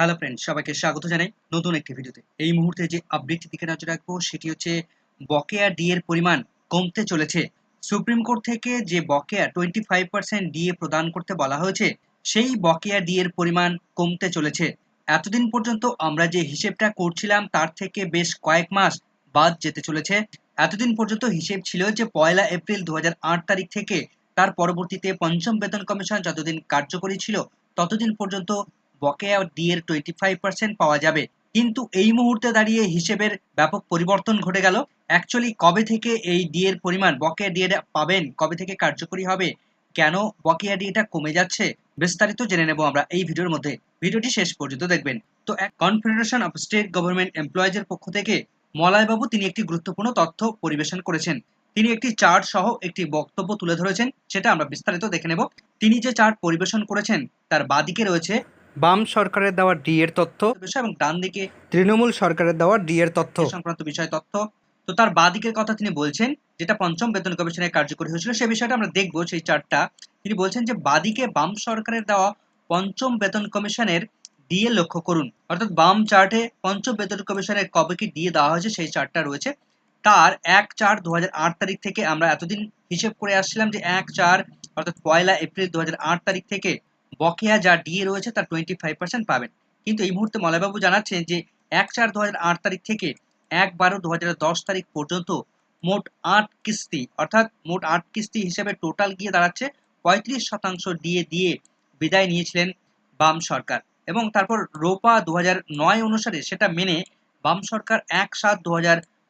Hello friend সবাইকে স্বাগত জানাই নতুন একটি ভিডিওতে। এই মুহূর্তে যে আপডেটটি দিকে নজর রাখব সেটি হচ্ছে বকেয়া ডি এর পরিমাণ কমতে চলেছে। সুপ্রিম কোর্ট থেকে যে বকেয়া টোয়েন্টি ফাইভ পার্সেন্ট ডিএ প্রদান করতে বলা হয়েছে, সেই বকেয়া ডি এর পরিমাণ কমতে চলেছে। এতদিন পর্যন্ত আমরা যে হিসেবটা করছিলাম, তার থেকে বেশ কয়েক মাস বাদ যেতে চলেছে। এতদিন পর্যন্ত হিসেব ছিল যে পয়লা এপ্রিল দু হাজার আট তারিখ থেকে তার পরবর্তীতে পঞ্চম বেতন কমিশন যতদিন কার্যকরী ছিল, ততদিন পর্যন্ত বকেয়া ডি এর টোয়েন্টি ফাইভ পার্সেন্ট পাওয়া যাবে। কিন্তু এই মুহূর্তে দাঁড়িয়ে হিসেবের ব্যাপক পরিবর্তন ঘটে গেল। অ্যাকচুয়ালি কবে থেকে এই ডি এর পরিমাণ বকেয়া ডি পাবেন, কবে থেকে কার্যকরী হবে, কেন বকেয়া ডিএটা কমে যাচ্ছে, বিস্তারিত জেনে নেব আমরা এই ভিডিওর মধ্যে। ভিডিওটি শেষ পর্যন্ত দেখবেন। তো এক কনফেডারেশন অফ স্টেট গভর্নমেন্ট এমপ্লয়িজের পক্ষ থেকে মলয়বাবু তিনি একটি গুরুত্বপূর্ণ তথ্য পরিবেশন করেছেন। তিনি একটি চার্ট সহ একটি বক্তব্য তুলে ধরেছেন, সেটা আমরা বিস্তারিত দেখে নেব। তিনি যে চার্ট পরিবেশন করেছেন, তার বাদিকে রয়েছে বাম সরকারের দেওয়া ডি এর তথ্য বিষয় এবং ডান দিকে তৃণমূল সরকারের দেওয়া ডি এর তথ্য। সংক্রান্ত বিষয় তথ্য। তো তার বাদিকের কথা তিনি বলছেন যেটা পঞ্চম বেতন কমিশনের কার্যকরী হয়েছিল সেই বিষয়টা আমরা দেখব সেই চারটা তিনি বলছেন যে বাদিকে বাম সরকারের দেওয়া পঞ্চম বেতন কমিশনের ডিএ লক্ষ্য করুন। অর্থাৎ বাম চার্টে পঞ্চম বেতন কমিশনের কবে কি ডিএ দেওয়া হয়েছে সেই চার্টটা রয়েছে। তার এক চার দু তারিখ থেকে আমরা এতদিন হিসেব করে আসছিলাম যে এক চার অর্থাৎ পয়লা এপ্রিল দু হাজার আট তারিখ থেকে বকেয়া যা ডিএ রয়েছে তার টোয়েন্টি ফাইভ পার্সেন্ট পাবেন। কিন্তু এই মুহূর্তে মলয়বাবু জানাচ্ছেন যে, এক চার দু তারিখ থেকে এক বারো দু তারিখ পর্যন্ত মোট আট কিস্তি, অর্থাৎ মোট আট কিস্তি হিসেবে টোটাল গিয়ে দাঁড়াচ্ছে পঁয়ত্রিশ শতাংশ ডিএ দিয়ে বিদায় নিয়েছিলেন বাম সরকার। এবং তারপর রোপা দু নয় অনুসারে সেটা মেনে বাম সরকার এক সাত দু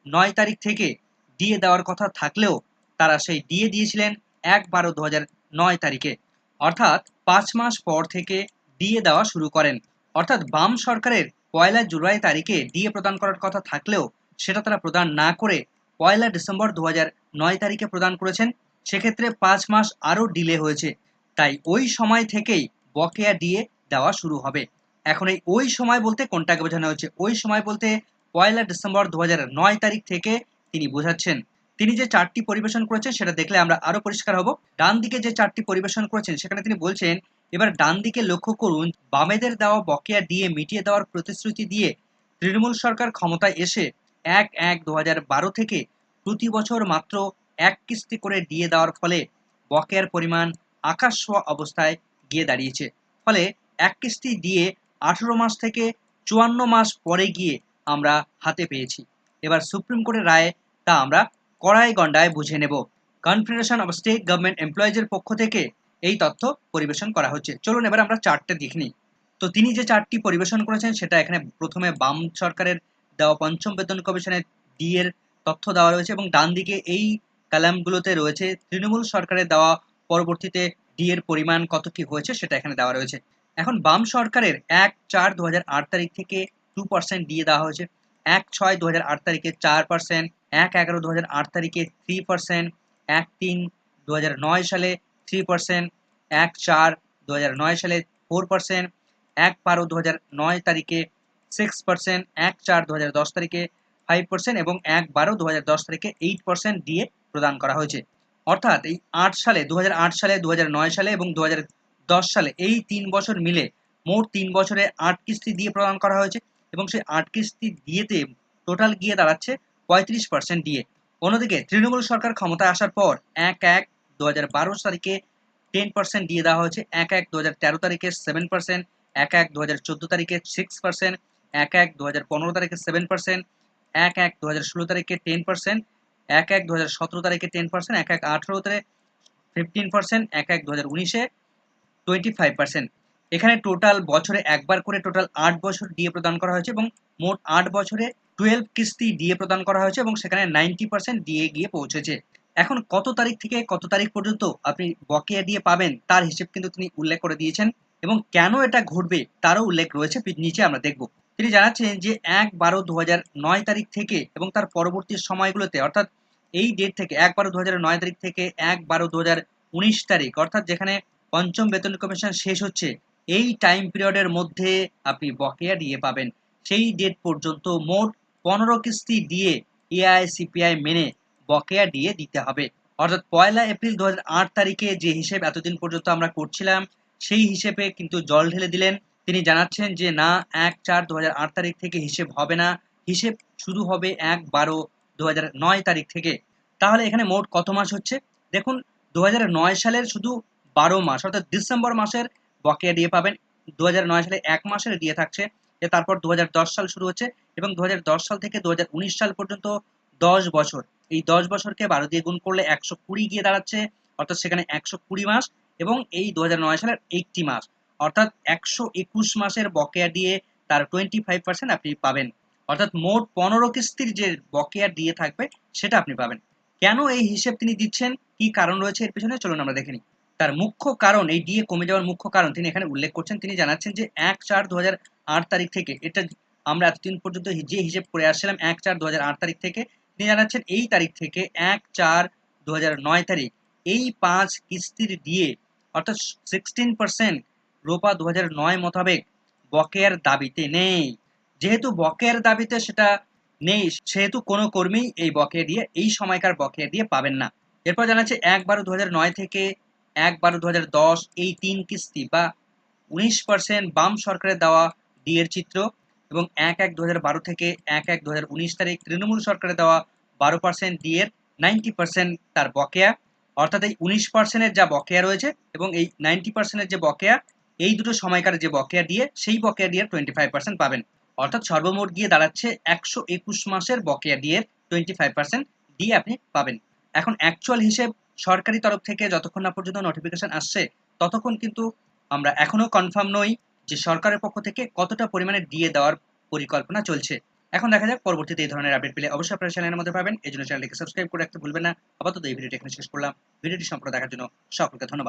নয় তারিখ থেকে ডিএ দেওয়ার কথা থাকলেও তারা সেই ডিএ দিয়েছিলেন এক বারো দু নয় তারিখে। অর্থাৎ পাঁচ মাস পর থেকে ডিএ দেওয়া শুরু করেন। অর্থাৎ বাম সরকারের পয়লা জুলাই তারিখে ডিএ প্রদান করার কথা থাকলেও সেটা তারা প্রদান না করে পয়লা ডিসেম্বর দু নয় তারিখে প্রদান করেছেন। সেক্ষেত্রে পাঁচ মাস আরও ডিলে হয়েছে। তাই ওই সময় থেকেই বকেয়া ডিএ দেওয়া শুরু হবে। এখন এই ওই সময় বলতে কোনটাকে বোঝানো হচ্ছে ওই সময় বলতে পয়লা ডিসেম্বর দু নয় তারিখ থেকে তিনি বোঝাচ্ছেন। তিনি যে চারটি পরিবেশন করেছেন সেটা দেখলে আমরা আরও পরিষ্কার হব। ডান দিকে যে চারটি পরিবেশন করেছেন, সেখানে তিনি বলছেন, এবার ডান দিকে লক্ষ্য করুন, বামেদের দেওয়া বকেয়া দিয়ে মিটিয়ে দেওয়ার প্রতিশ্রুতি দিয়ে তৃণমূল সরকার ক্ষমতায় এসে এক এক দু থেকে প্রতি বছর মাত্র এক কিস্তি করে দিয়ে দেওয়ার ফলে বকেয়ার পরিমাণ আকাশ অবস্থায় গিয়ে দাঁড়িয়েছে। ফলে এক কিস্তি দিয়ে আঠেরো মাস থেকে চুয়ান্ন মাস পরে গিয়ে আমরা হাতে পেয়েছি। এবার সুপ্রিম কোর্টের রায়ে তা আমরা কড়াই গন্ডায় বুঝে নেব। কনফেডারেশন অব স্টেট গভর্নমেন্ট এমপ্লয়িজের পক্ষ থেকে এই তথ্য পরিবেশন করা হচ্ছে। চলুন এবার আমরা চারটে দেখে তো তিনি যে চারটি পরিবেশন করেছেন, সেটা এখানে প্রথমে বাম সরকারের দেওয়া পঞ্চম বেতন কমিশনের ডি এর তথ্য দেওয়া রয়েছে এবং ডান দিকে এই কালামগুলোতে রয়েছে, তৃণমূল সরকারের দেওয়া পরবর্তীতে ডি এর পরিমাণ কত কি হয়েছে সেটা এখানে দেওয়া রয়েছে। এখন বাম সরকারের এক চার দু তারিখ থেকে টু পার্সেন্ট দিয়ে দেওয়া হয়েছে। এক ছয় দু তারিখে চার পার্সেন্ট এক এগারো দু তারিখে থ্রি পার্সেন্ট এক তিন দু সালে থ্রি পার্সেন্ট এক চার দু সালে ফোর পার্সেন্ট এক বারো দু তারিখে সিক্স পার্সেন্ট এক চার দু তারিখে ফাইভ পার্সেন্ট এবং এক বারো দু তারিখে এইট পার্সেন্ট দিয়ে প্রদান করা হয়েছে। অর্থাৎ এই আট সালে দু হাজার আট সালে দু সালে এবং দু সালে এই তিন বছর মিলে মোট তিন বছরে আট কিস্তি দিয়ে প্রদান করা হয়েছে এবং সেই আট কিস্তি দিয়েতে টোটাল গিয়ে দাঁড়াচ্ছে পঁয়ত্রিশ পার্সেন্ট দিয়ে। অন্যদিকে তৃণমূল সরকার ক্ষমতায় আসার পর এক এক দু হাজার বারো তারিখে টেন পার্সেন্ট দিয়ে দেওয়া হয়েছে, এক এক দু হাজার তেরো তারিখে সেভেন পার্সেন্ট এক এক দু হাজার চোদ্দ তারিখে সিক্স পার্সেন্ট এক এক দু হাজার পনেরো তারিখে সেভেন পার্সেন্ট এক এক দু ষোলো তারিখে টেন পার্সেন্ট এক এক দু হাজার সতেরো তারিখে টেন পার্সেন্ট এক এক আঠেরো আঠেরোতে ফিফটিন পার্সেন্ট এক এক দু উনিশে টোয়েন্টি ফাইভ পার্সেন্ট এখানে টোটাল বছরে একবার করে টোটাল আট বছর ডিএ প্রদান করা হয়েছে এবং মোট আট বছরে টুয়েলভ কিস্তি ডিএ প্রদান করা হয়েছে এবং সেখানে নাইনটি পার্সেন্ট ডিএ গিয়ে পৌঁছেছে। এখন কত তারিখ থেকে কত তারিখ পর্যন্ত আপনি বকেয়া দিয়ে পাবেন তার হিসেব কিন্তু তিনি উল্লেখ করে দিয়েছেন এবং কেন এটা ঘটবে তারও উল্লেখ রয়েছে নিচে আমরা দেখব। তিনি জানাচ্ছেন যে এক বারো দু নয় তারিখ থেকে এবং তার পরবর্তী সময়গুলোতে, অর্থাৎ এই ডেট থেকে এক বারো দু নয় তারিখ থেকে এক বারো দু উনিশ তারিখ, অর্থাৎ যেখানে পঞ্চম বেতন কমিশন শেষ হচ্ছে, এই টাইম পিরিয়ডের মধ্যে আপনি বকেয়া দিয়ে পাবেন। সেই ডেট পর্যন্ত মোট পনেরো কিস্তি দিয়ে এআইসিপিআই মেনে বকেয়া দিয়ে দিতে হবে। অর্থাৎ পয়লা এপ্রিল দু হাজার আট তারিখে যে হিসেব এতদিন পর্যন্ত আমরা করছিলাম, সেই হিসেবে কিন্তু জল ঢেলে দিলেন। তিনি জানাচ্ছেন যে, না, এক চার দু তারিখ থেকে হিসেব হবে না। হিসেব শুরু হবে এক বারো দু তারিখ থেকে। তাহলে এখানে মোট কত মাস হচ্ছে? দেখুন দু সালের শুধু বারো মাস, অর্থাৎ ডিসেম্বর মাসের বকেয়া দিয়ে পাবেন। দু সালে এক মাসের দিয়ে থাকছে। তারপর দু সাল শুরু হচ্ছে। এবং দু হাজার দশ সাল থেকে দু হাজার উনিশ সাল পর্যন্ত দশ বছর। এই দশ বছরকে বারো দিয়ে গুণ করলে একশো কুড়ি গিয়ে দাঁড়াচ্ছে, অর্থাৎ সেখানে একশো কুড়ি মাস এবং এই দু হাজার নয় সালের এইটটি মাস। অর্থাৎ একশো একুশ মাসের বকেয়া দিয়ে তার টোয়েন্টি ফাইভ পার্সেন্ট আপনি পাবেন। অর্থাৎ মোট পনেরো কিস্তির যে বকেয়া দিয়ে থাকবে, সেটা আপনি পাবেন। কেন এই হিসেব তিনি দিচ্ছেন? কি কারণ রয়েছে এর পেছনে? চলুন আমরা দেখে নিই। তার মুখ্য কারণ, এই ডিএ কমে যাওয়ার মুখ্য কারণ তিনি এখানে উল্লেখ করছেন। তিনি জানাচ্ছেন যে এক চার দু তারিখ থেকে, এটা আমরা এতদিন পর্যন্ত যে হিসেব করে আসছিলাম এক চার দু তারিখ থেকে, তিনি জানাচ্ছেন এই তারিখ থেকে এক চার দু তারিখ, এই পাঁচ কিস্তির দিয়ে, অর্থাৎ সিক্সটিন পার্সেন্ট রোপা দু নয় মোতাবেক বকেয়ার দাবিতে নেই। যেহেতু বকেয়ার দাবিতে সেটা নেই, সেহেতু কোনো কর্মী এই বকেয়া দিয়ে, এই সময়কার বকেয়া দিয়ে পাবেন না। এরপর জানাচ্ছে এক বারো দু নয় থেকে এক বারো দু এই তিন কিস্তি বা উনিশ পার্সেন্ট বাম সরকারের দেওয়া ডিএর চিত্র এবং এক এক দু থেকে এক এক দু তারিখ তৃণমূল সরকারের দেওয়া বারো পার্সেন্ট ডিএর নাইনটি পার্সেন্ট তার বকেয়া, অর্থাৎ এই উনিশ পার্সেন্টের যা বকেয়া রয়েছে এবং এই নাইনটি পার্সেন্টের যে বকেয়া, এই দুটো সময়কার যে বকেয়া দিয়ে সেই বকেয়া দিয়ে টোয়েন্টি ফাইভ পার্সেন্ট পাবেন। অর্থাৎ সর্বমোট গিয়ে দাঁড়াচ্ছে একশো একুশ মাসের বকেয়া দিয়ে টোয়েন্টি ফাইভ পার্সেন্ট দিয়ে আপনি পাবেন। এখন অ্যাকচুয়াল হিসেব সরকারি তরফ থেকে যতক্ষণ না পর্যন্ত নোটিফিকেশন আসছে, ততক্ষণ কিন্তু আমরা এখনও কনফার্ম নই। যে সরকারের পক্ষ থেকে কতটা পরিমাণে দিয়ে দেওয়ার পরিকল্পনা চলছে। এখন দেখা যাক, পরবর্তীতে এই ধরনের আপডেট পেলে অবশ্যই আপনারা চ্যানেলের মধ্যে পাবেন। এই জন্য চ্যানেলটিকে সাবস্ক্রাইব করে রাখতে ভুলবেন না। আপাতত এই ভিডিওটি এখানে শেষ করলাম। ভিডিওটি সম্পূর্ণ দেখার জন্য সকলকে ধন্যবাদ।